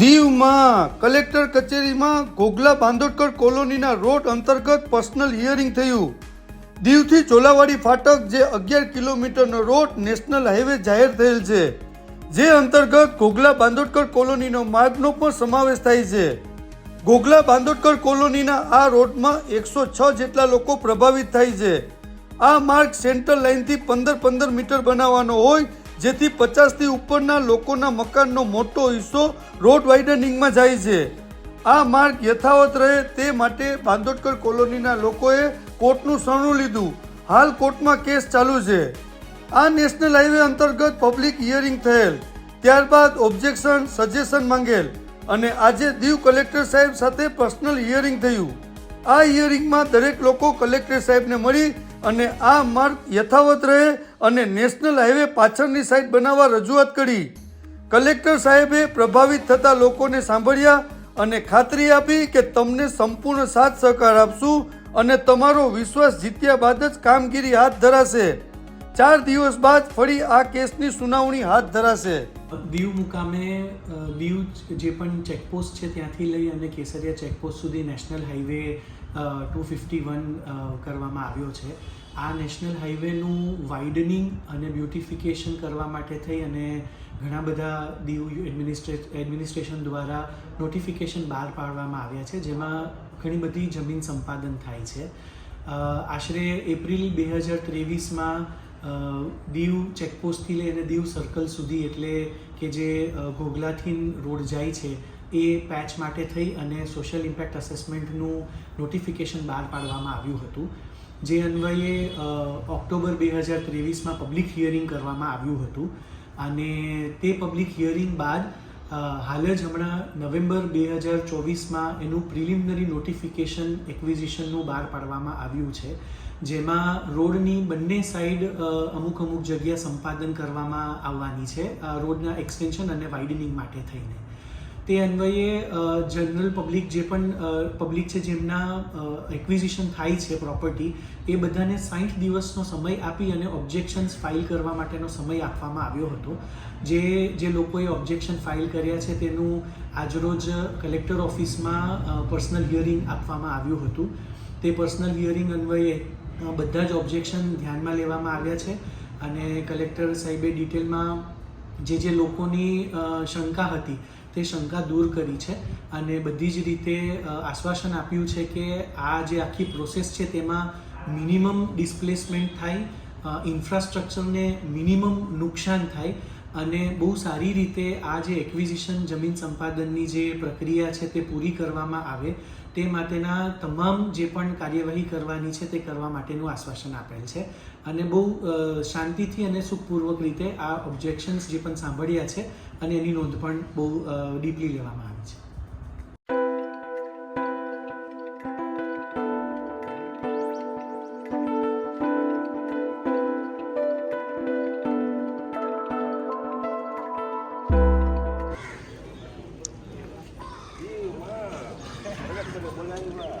દીવમાં કલેક્ટર કચેરીમાં ઘોઘલા બાંદોડકર કોલોનીના રોડ અંતર્ગત પર્સનલ હિયરિંગ થયું. દીવથી ચોલાવાડી ફાટક જે અગિયાર કિલોમીટરનો રોડ નેશનલ હાઈવે જાહેર થયેલ છે, જે અંતર્ગત ઘોઘલા બાંદોડકર કોલોનીનો માર્ગનો પણ સમાવેશ થાય છે. ઘોઘલા બાંદોડકર કોલોનીના આ રોડમાં એકસો છ જેટલા લોકો પ્રભાવિત થાય છે. આ માર્ગ સેન્ટ્રલ લાઇનથી પંદર પંદર મીટર બનાવવાનો હોય જેથી પચાસથી ઉપરના લોકોના મકાનનો મોટો હિસ્સો રોડ વાઇડનિંગમાં જાય છે. આ માર્ગ યથાવત રહે તે માટે બાંદોડકર કોલોનીના લોકોએ કોર્ટનું શરણું લીધું. હાલ કોર્ટમાં કેસ ચાલુ છે. આ નેશનલ હાઈવે અંતર્ગત પબ્લિક હિયરિંગ થયેલ. ત્યારબાદ ઓબ્જેક્શન, સજેશન માંગેલ અને આજે દીવ કલેક્ટર સાહેબ સાથે પર્સનલ હિયરિંગ થયું. આ હિયરિંગમાં દરેક લોકો કલેક્ટર સાહેબને મળી અને આ માર્ગ યથાવત રહે અને નેશનલ હાઈવે પાછળની સાઈડ બનાવવા રજૂઆત કરી. કલેક્ટર સાહેબે પ્રભાવિત થતા લોકોને સાંભળ્યા અને ખાતરી આપી કે તમને સંપૂર્ણ સાથ સહકાર આપશું અને તમારો વિશ્વાસ જીત્યા બાદ જ કામગીરી હાથ ધરાશે. ચાર દિવસ બાદ ફરી આ કેસની સુનાવણી હાથ ધરાશે. દીવ મુકામે દીવ જે પણ ચેકપોસ્ટ છે ત્યાંથી લઈ અને કેસરિયા ચેકપોસ્ટ સુધી national highway two fifty one કરવામાં આવ્યો છે. આ નેશનલ હાઈવેનું વાઇડનિંગ અને બ્યુટિફિકેશન કરવા માટે થઈ અને ઘણા બધા દીવ એડમિનિસ્ટ્રે એડમિનિસ્ટ્રેશન દ્વારા નોટિફિકેશન બહાર પાડવામાં આવ્યા છે જેમાં ઘણી બધી જમીન સંપાદન થાય છે. આશરે એપ્રિલ બે હજાર ત્રેવીસમાં દીવ ચેકપોસ્ટથી લઈને દીવ સર્કલ સુધી એટલે કે જે અ, ઘોઘલાથી રોડ જાય છે એ પેચ માટે થઈ અને સોશિયલ ઇમ્પેક્ટ અસેસમેન્ટનું નોટિફિકેશન બહાર પાડવામાં આવ્યું હતું, જે અન્વયે ઓક્ટોબર બે હજાર ત્રેવીસમાં પબ્લિક હિયરિંગ કરવામાં આવ્યું હતું. અને તે પબ્લિક હિયરિંગ બાદ હાલ જ હમણાં નવેમ્બર બે હજાર ચોવીસમાં એનું પ્રિલિમિનરી નોટિફિકેશન એક્વિઝિશનનું બહાર પાડવામાં આવ્યું છે, જેમાં રોડની બંને સાઈડ અમુક અમુક જગ્યા સંપાદન કરવામાં આવવાની છે રોડના એક્સટેન્શન અને વાઇડનિંગ માટે થઈને. તે અન્વયે જનરલ પબ્લિક જે પણ પબ્લિક છે જેમના એક્વિઝિશન થાય છે પ્રોપર્ટી એ બધાને સાઠ દિવસનો સમય આપી અને ઓબ્જેક્શન્સ ફાઇલ કરવા માટેનો સમય આપવામાં આવ્યો હતો. જે જે લોકોએ ઓબ્જેક્શન ફાઇલ કર્યા છે તેનું આજરોજ કલેક્ટર ઓફિસમાં પર્સનલ હિયરિંગ આપવામાં આવ્યું હતું. તે પર્સનલ હિયરિંગ અન્વયે બધા જ ઓબ્જેક્શન ધ્યાનમાં લેવામાં આવ્યા છે અને કલેક્ટર સાહેબે ડિટેલમાં જે જે લોકોની શંકા હતી તે શંકા દૂર કરી છે અને બધી જ રીતે આશ્વાસન આપ્યું છે કે આ જે આખી પ્રોસેસ છે તેમાં મિનિમમ ડિસ્પ્લેસમેન્ટ થાય ઇન્ફ્રાસ્ટ્રક્ચરને મિનિમમ નુકસાન થાય. અને બહુ સારી રીતે આ જે એક્વિઝિશન જમીન સંપાદનની જે પ્રક્રિયા છે તે પૂરી કરવામાં આવે, તે માટેના તમામ જે પણ કાર્યવાહી કરવાની છે તે કરવા માટેનું આશ્વાસન આપેલ છે. અને બહુ શાંતિથી અને સુખપૂર્વક રીતે આ ઓબ્જેક્શન્સ જે પણ સાંભળ્યા છે અને એની નોંધ પણ બહુ ડીપલી લેવામાં આવી છે. Yeah, yeah, yeah.